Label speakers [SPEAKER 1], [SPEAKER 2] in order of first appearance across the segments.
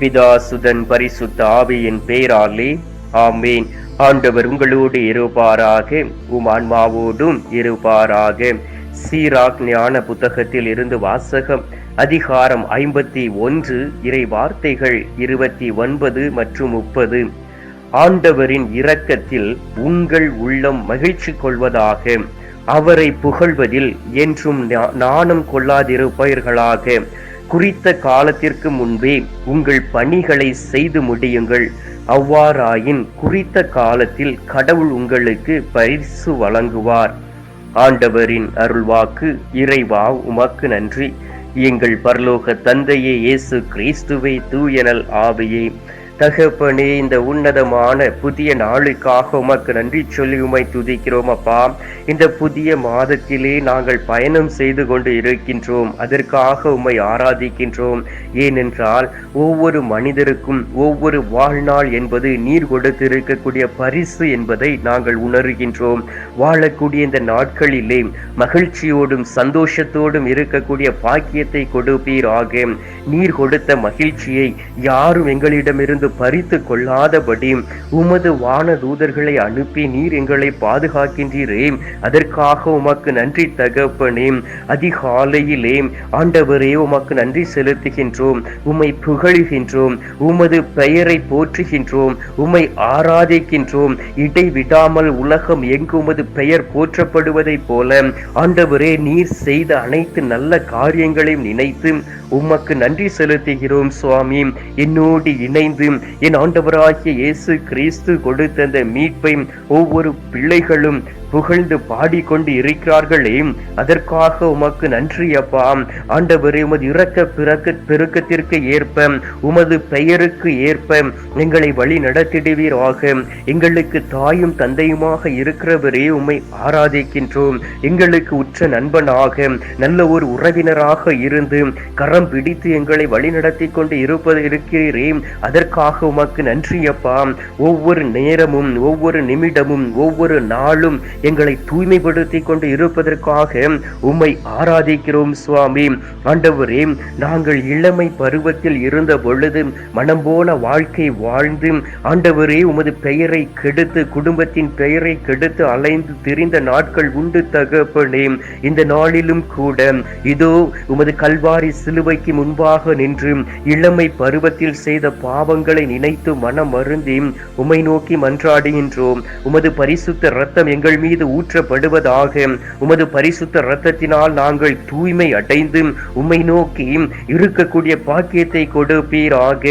[SPEAKER 1] பிதாசுதன் பரிசுத்த ஆவியின் பேராலே ஆமேன். ஆண்டவர் உங்களோடு இருப்பாராக உம் ஆன்மாவோடும் இருப்பாராக. சீராக் ஞான புத்தகத்தில் இருந்து வாசகம் அதிகாரம் ஐம்பத்தி ஒன்று இறை வார்த்தைகள் இருபத்தி ஒன்பது மற்றும் முப்பது. ஆண்டவரின் இரக்கத்தில் உங்கள் உள்ளம் மகிழ்ச்சி கொள்வதாக அவரை புகழ்வதில் என்றும் நாணம் கொள்ளாதிருப்பவர்களாக குறித்த காலத்திற்கு முன்பே உங்கள் பணிகளை செய்து முடியுங்கள். அவ்வாறாயின் குறித்த காலத்தில் கடவுள் உங்களுக்கு பரிசு வழங்குவார். ஆண்டவரின் அருள்வாக்கு இறைவா உமக்கு நன்றி. எங்கள் பரலோக தந்தையே இயேசு கிறிஸ்துவை தூயனல் ஆவையே. தகப்பனே இந்த உன்னதமான புதிய நாளுக்காக உமக்கு நன்றி சொல்லி உமை துதிக்கிறோம் அப்பா. இந்த புதிய மாதத்திலே நாங்கள் பயணம் செய்து கொண்டு இருக்கின்றோம். அதற்காக உம்மை ஆராதிக்கின்றோம். ஏனென்றால் ஒவ்வொரு மனிதருக்கும் ஒவ்வொரு வாழ்நாள் என்பது நீர் கொடுத்திருக்கக்கூடிய பரிசு என்பதை நாங்கள் உணர்கின்றோம். வாழக்கூடிய இந்த நாட்களிலே மகிழ்ச்சியோடும் சந்தோஷத்தோடும் இருக்கக்கூடிய பாக்கியத்தை கொடுப்பீராக. நீர் கொடுத்த மகிழ்ச்சியை யாரும் எங்களிடமிருந்து பறித்து கொள்ளாதபடி உமது வான தூதர்களை அனுப்பி நீர் எங்களை பாதுகாக்கின்றீரே. அதற்காக உமக்கு நன்றி தகப்பனே. அதிகாலையிலே ஆண்டவரே உமக்கு நன்றி செலுத்துகின்றோம். உம்மை புகழுகின்றோம். உமது பெயரை போற்றுகின்றோம். உம்மை ஆராதிக்கின்றோம். இடைவிடாமல் உலகம் எங்கு உமது பெயர் போற்றப்படுவதைப் போல ஆண்டவரே நீர் செய்த அனைத்து நல்ல காரியங்களையும் நினைத்து உமக்கு நன்றி செலுத்துகிறோம் சுவாமி. என்னோடு இணைந்து என் ஆண்டவராகிய இயேசு கிறிஸ்து கொடுத்த அந்த மீட்பை ஒவ்வொரு பிள்ளைகளும் புகழ்ந்து பாடிக்கொண்டு இருக்கிறார்களே அதற்காக உமக்கு நன்றி அப்பா. ஆண்டவரே உமது இரக்க பிறக்க பெருக்கத்திற்கு ஏற்ப உமது பெயருக்கு ஏற்ப எங்களை வழி நடத்திடுவீராக. எங்களுக்கு தாயும் தந்தையுமாக இருக்கிறவரே உம்மை ஆராதிக்கின்றோம். எங்களுக்கு உற்ற நண்பனாக நல்ல ஒரு உறவினராக இருந்து கரம் பிடித்து எங்களை வழி நடத்தி கொண்டு இருப்பது இருக்கிறீரே. அதற்காக உமக்கு நன்றி அப்பா. ஒவ்வொரு நேரமும் ஒவ்வொரு நிமிடமும் ஒவ்வொரு நாளும் எங்களை தூய்மைப்படுத்தி கொண்டு இருப்பதற்காக உம்மை ஆராதிக்கிறோம் சுவாமி. ஆண்டவரே நாங்கள் இளமை பருவத்தில் இருந்த பொழுது மனம் போன வாழ்க்கை வாழ்ந்து ஆண்டவரே உமது பெயரை கெடுத்து குடும்பத்தின் பெயரை கெடுத்து அலைந்து திரிந்த நாட்கள் உண்டு தகப்பனே. இந்த நாளிலும் கூட இதோ உமது கல்வாரி சிலுவைக்கு முன்பாக நின்று இளமை பருவத்தில் செய்த பாவங்களை நினைத்து மனம் வருந்தி உம்மை நோக்கி மன்றாடுகின்றோம். உமது பரிசுத்த ரத்தம் எங்கள் மீது மீது ஊற்றப்படுவதாக உமது பரிசுத்த இரத்தத்தினால் நாங்கள் தூய்மை அடைந்து உம்மை நோக்கி இருக்கக்கூடிய பாக்கியத்தை கொடுப்பீராக.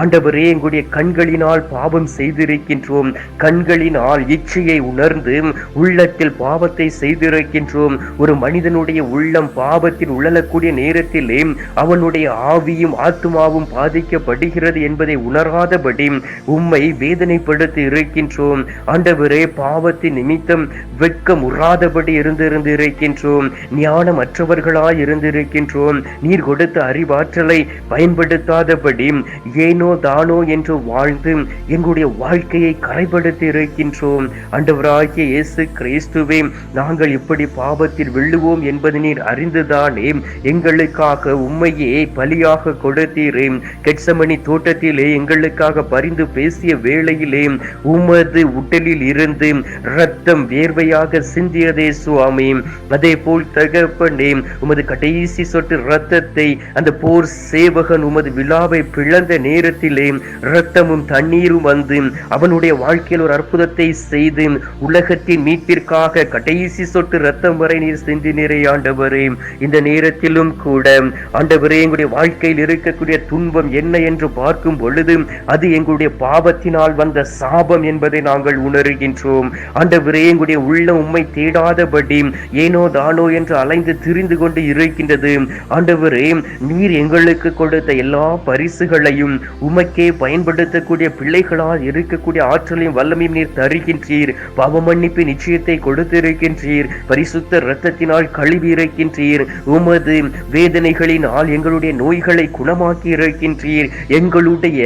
[SPEAKER 1] ஆண்டவரே எங்களுடைய கண்களினால் பாவம் செய்திருக்கின்றோம். கண்களினால் இச்சையை உணர்ந்து உள்ளத்தில் பாவத்தை செய்திருக்கின்றோம். ஒரு மனிதனுடைய உள்ளம் பாவத்தில் உழலக்கூடிய நேரத்திலே அவனுடைய ஆவியும் ஆத்மாவும் பாதிக்கப்படுகிறது என்பதை உணராதபடி உம்மை வேதனைப்படுத்தி இருக்கின்றோம். ஆண்டவரே பாவத்தின் நிமித்தம் வெட்கம் உறாதபடி இருந்திருந்து இருக்கின்றோம் ஞானமற்றவர்களாய் இருந்திருக்கின்றோம். நீர் கொடுத்த அறிவாற்றலை பயன்படுத்தாதபடி ஏனோ தானோ என்று வாழ்ந்து எங்களுடைய வாழ்க்கையை கரைப்படுத்தி இருக்கின்றோம் அண்டவராகிய இயேசு கிறிஸ்துவே நாங்கள் இப்படி பாவத்தில் விழுவோம் என்பது நீர் அறிந்துதானே? எங்களுக்காக உண்மையே பலியாக கொடுத்தீரே. கெட்சமணி தோட்டத்திலே எங்களுக்காக பரிந்து பேசிய வேளையிலே உமது உடலில் இருந்து ரத்தம் வேர்வையாக சிந்தியதே சுவாமி. அதே போல் தகப்பனே உமது கடைசி சொட்டு ரத்தத்தை அந்த போர் சேவகன் உமது விழாவை பிளந்த நேரத்திலே ரத்தமும் தண்ணீரும் வந்து அவனுடைய வாழ்க்கையில் ஒரு அற்புதத்தை செய்து உலகத்தின் மீட்பிற்காக கடைசி சொட்டு ரத்தம் வரை நீர் சிந்தினரே ஆண்டவரே. இந்த நேரத்திலும் கூட ஆண்டவரே எங்களுடைய வாழ்க்கையில் இருக்கக்கூடிய துன்பம் என்ன என்று பார்க்கும் பொழுது அது எங்களுடைய பாவத்தினால் வந்த சாபம் என்பதை நாங்கள் உணர்கின்றோம். ஆண்டவரே எங்களுடைய உள்ள உம்மை தேடாதபடி ஏனோ தானோ என்று அலைந்து திரிந்து கொண்டு இருக்கின்றது ஆண்டவரே நீர் எங்களுக்கு கொடுத்த எல்லா பரிசுகளையும் உமக்கே பயன்படுத்தக்கூடிய பிள்ளைகளால் இருக்கக்கூடிய ஆற்றலையும் வல்லமையும் நீர் தருகின்றீர். பாவ மன்னிப்பு நிச்சயத்தை கொடுத்திருக்கின்றீர். பரிசுத்த இரத்தத்தினால் கழுவி இருக்கின்றீர் உமது வேதனைகளினால் எங்களுடைய நோய்களை குணமாக்கி இருக்கின்றீர் எங்களுடைய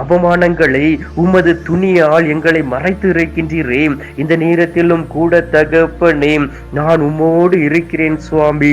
[SPEAKER 1] அவமானங்களை உமது துணியால் எங்களை மறைத்து இருக்கின்றீரே இந்த நேரத்திலும் கூட தகப்பனே நான் உம்மோடு இருக்கிறேன் சுவாமி.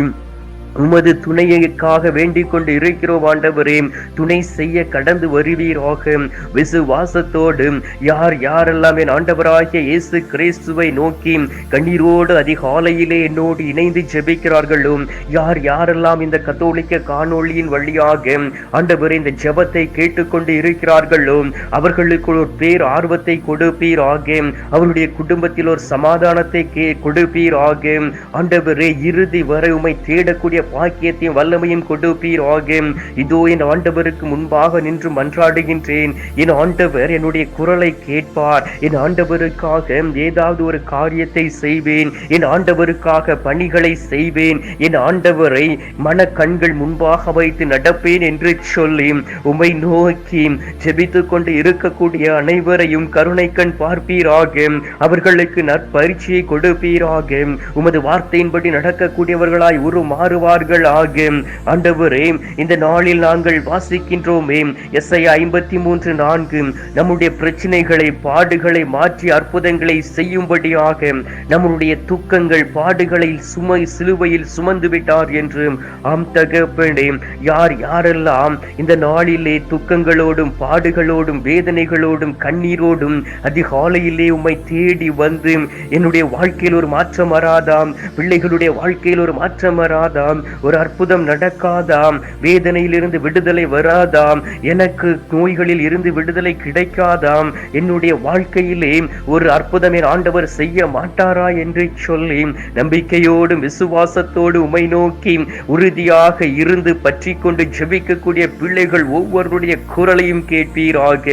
[SPEAKER 1] உமது துணையைக்காக வேண்டிக் கொண்டு இருக்கிறோம் ஆண்டவரே. துணை செய்ய கடந்து வருவீராக. விசுவாசத்தோடு யார் யாரெல்லாம் என் ஆண்டவராகிய இயேசு கிறிஸ்துவை நோக்கி கண்ணீரோடு அதிகாலையிலே என்னோடு இணைந்து ஜெபிக்கிறார்களோ யார் யாரெல்லாம் இந்த கத்தோலிக்க காணொளியின் வழியாக ஆண்டவரே இந்த ஜெபத்தை கேட்டுக்கொண்டு இருக்கிறார்களோ அவர்களுக்கு ஒரு பேர் ஆர்வத்தை கொடுப்பீராக. அவருடைய குடும்பத்தில் ஒரு சமாதானத்தை கே கொடுப்பீராக. ஆண்டவரே இறுதி வரை உமை தேடக்கூடிய பாக்கியத்தையும் வல்லமையும் கொடுப்பீர் ஆகும் இதோ என் ஆண்டவருக்கு முன்பாக நின்று மன்றாடுகின்றேன். என் ஆண்டவர் என்னுடைய குரலை கேட்பார். என் ஆண்டவருக்காக ஏதாவது ஒரு காரியத்தை செய்வேன். என் ஆண்டவருக்காக பணிகளை செய்வேன். என் ஆண்டவரை மன கண்கள் முன்பாக வைத்து நடப்பேன் என்று சொல்லி உமை நோக்கி ஜெபித்து கொண்டு இருக்கக்கூடிய அனைவரையும் கருணை கண் பார்ப்பீராக. அவர்களுக்கு நற்பயிற்சியை கொடுப்பீராக. உமது வார்த்தையின்படி நடக்கக்கூடியவர்களாய் உரு மாறுவார் செய்வார்கள் ஆக. ஆண்டவரே இந்த நாளில் நாங்கள் வாசிக்கின்றோமே. எஸ்ஐ ஐம்பத்தி மூன்று நான்கு. நம்முடைய பிரச்சனைகளை பாடுகளை மாற்றி அற்புதங்களை செய்யும்படியாக நம்முடைய துக்கங்கள் பாடுகளை சுமை சிலுவையில் சுமந்து விட்டார் என்று ஆம் தகப்பனே. யார் யாரெல்லாம் இந்த நாளிலே துக்கங்களோடும் பாடுகளோடும் வேதனைகளோடும் கண்ணீரோடும் அதிகாலையிலே உம்மை தேடி வந்து என்னுடைய வாழ்க்கையில் ஒரு மாற்றம் வராதாம் பிள்ளைகளுடைய வாழ்க்கையில் ஒரு மாற்றம் வராதாம் ஒரு அற்புதம் நடக்காதாம். வேதனையிலிருந்து விடுதலை வராதாம். எனக்கு நோய்களில் இருந்து விடுதலை கிடைக்காதாம். என்னுடைய வாழ்க்கையிலே ஒரு அற்புதமே ஆண்டவர் செய்ய மாட்டாரா என்று சொல்லி நம்பிக்கையோடும் விசுவாசத்தோடு உமை நோக்கி உறுதியாக இருந்து பற்றி கொண்டு ஜெபிக்கக்கூடிய பிள்ளைகள் ஒவ்வொருடைய குரலையும் கேட்பீராக.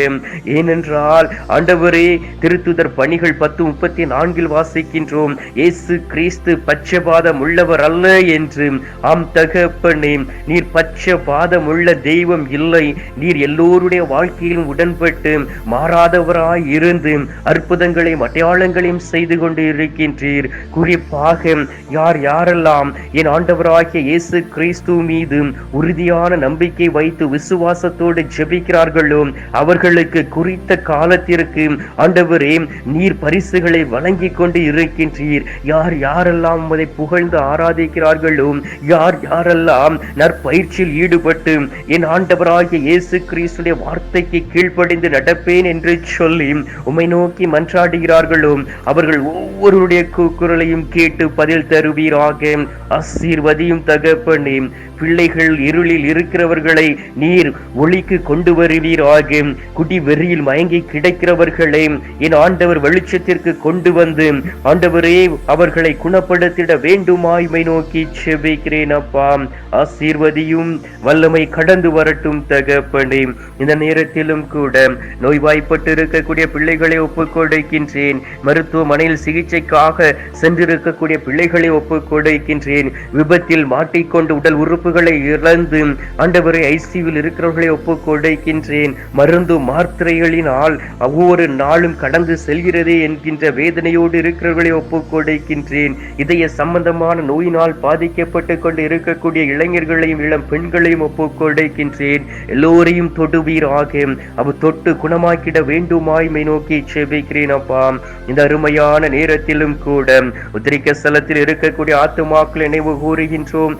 [SPEAKER 1] ஏனென்றால் ஆண்டவரே திருத்துதர் பணிகள் பத்து முப்பத்தி நான்கில் வாசிக்கின்றோம். இயேசு கிறிஸ்து பட்சபாதம் உள்ளவர் அல்ல என்று ஆம் தகப்பனே நீர் பட்சபாதம் உள்ள தெய்வம் இல்லை. நீர் எல்லோருடைய வாழ்க்கையிலும் உடன்பட்டு மாறாதவராய் இருந்து அற்புதங்களையும் அடையாளங்களையும் செய்து கொண்டு இருக்கின்றீர். குறிப்பாக யார் யாரெல்லாம் என் ஆண்டவராகிய இயேசு கிறிஸ்து மீது உறுதியான நம்பிக்கை வைத்து விசுவாசத்தோடு ஜெபிக்கிறார்களோ அவர்களுக்கு குறித்த காலத்திற்கு ஆண்டவரே நீர் பரிசுகளை வழங்கி கொண்டு இருக்கின்றீர். யார் யாரெல்லாம் உமதை புகழ்ந்து ஆராதிக்கிறார்களோ யார் யாரெல்லாம் நற்பயிற்சியில் ஈடுபட்டு என் ஆண்டவராகிய இயேசு கிறிஸ்துடைய வார்த்தைக்கு கீழ்ப்படிந்து நடப்பேன் என்று சொல்லி உம்மை நோக்கி மன்றாடுகிறார்களோ அவர்கள் ஒவ்வொருடைய குரலையும் கேட்டு பதில் தருவீராக. ஆசீர்வதியும் தகப்பனே. பிள்ளைகள் இருளில் இருக்கிறவர்களை நீர் ஒளிக்கு கொண்டு வருவீராக. குடி வெறியில் மயங்கி கிடைக்கிறவர்களை என் ஆண்டவர் வெளிச்சத்திற்கு கொண்டு வந்து ஆண்டவரே அவர்களை குணப்படுத்திட வேண்டுமாய்மை நோக்கி செபிக்கிறேன் அப்பா. ஆசீர்வதியும் வல்லமை கடந்து வரட்டும் தகப்பனே. இந்த நேரத்திலும் கூட நோய்வாய்ப்பட்டு இருக்கக்கூடிய பிள்ளைகளை ஒப்புக்கொடுக்கின்றேன். மருத்துவமனையில் சிகிச்சைக்காக சென்றிருக்கக்கூடிய பிள்ளைகளை ஒப்புக்கொடுக்கின்றேன். விபத்தில் மாட்டிக்கொண்டு உடல் உறுப்பு உறுப்புகளை இழந்து ஆண்டவரை ஐசியூவில் இருக்கிறவர்களை ஒப்பு கொடுக்கின்றேன் மருந்து மாத்திரைகளினால் ஒவ்வொரு நாளும் கடந்து செல்கிறதே என்கின்ற வேதனையோடு இருக்கிறவர்களை ஒப்பு கொடுக்கின்றேன் இதய சம்பந்தமான நோயினால் பாதிக்கப்பட்டு கொண்டு இருக்கக்கூடிய இளைஞர்களையும் இளம் பெண்களையும் ஒப்பு கொடுக்கின்றேன் எல்லோரையும் தொடுவீராக. அவர் தொட்டு குணமாக்கிட வேண்டுமாய்மை நோக்கி செபிக்கிறேன் அப்பா. இந்த அருமையான நேரத்திலும் கூட உத்திரிக்க ஸ்தலத்தில் இருக்கக்கூடிய ஆத்துமாக்கள் நினைவு கூறுகின்றோம்.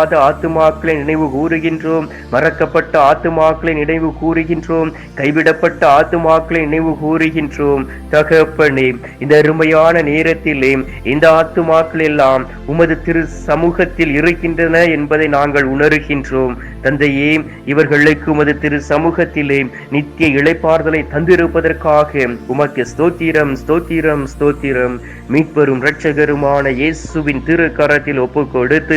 [SPEAKER 1] மறக்கப்படாத ஆத்துமாக்களை நினைவு கூறுகின்றோம். மறக்கப்பட்ட ஆத்துமாக்களை நினைவு கூறுகின்றோம். கைவிடப்பட்ட ஆத்துமாக்களை நினைவு கூறுகின்றோம். தகப்பனே இந்த அருமையான நேரத்திலே இந்த ஆத்துமாக்கள் எல்லாம் உமது திரு சமூகத்தில் இருக்கின்றன என்பதை நாங்கள் உணர்கின்றோம். தந்தையே இவர்களுக்கு உமது திரு சமூகத்திலே நித்திய இழைப்பார்தலை தந்திருப்பதற்காக உமக்கு ஸ்தோத்திரம் ஸ்தோத்திரம் ஸ்தோத்திரம். மீட்பரும் இரட்சகருமான இயேசுவின் திரு கரத்தில் ஒப்பு கொடுத்து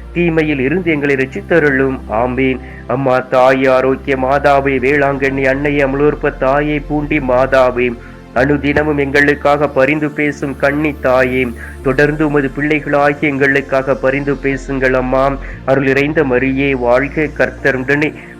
[SPEAKER 1] தீமையில் இருந்து எங்களை ரசித்தருளும் ஆம்பேன் அம்மா தாய் ஆரோக்கிய மாதாவே வேளாங்கண்ணி அன்னை அமலோற்ப தாயை பூண்டி மாதாவே. அனுதினமும் எங்களுக்காக பரிந்து பேசும் கண்ணி தாயே. தொடர்ந்து உமது பிள்ளைகளாகி எங்களுக்காக பரிந்து பேசுங்கள் அம்மா. அருள் இறைந்த மரியே வாழ்க கர்த்தருடனே.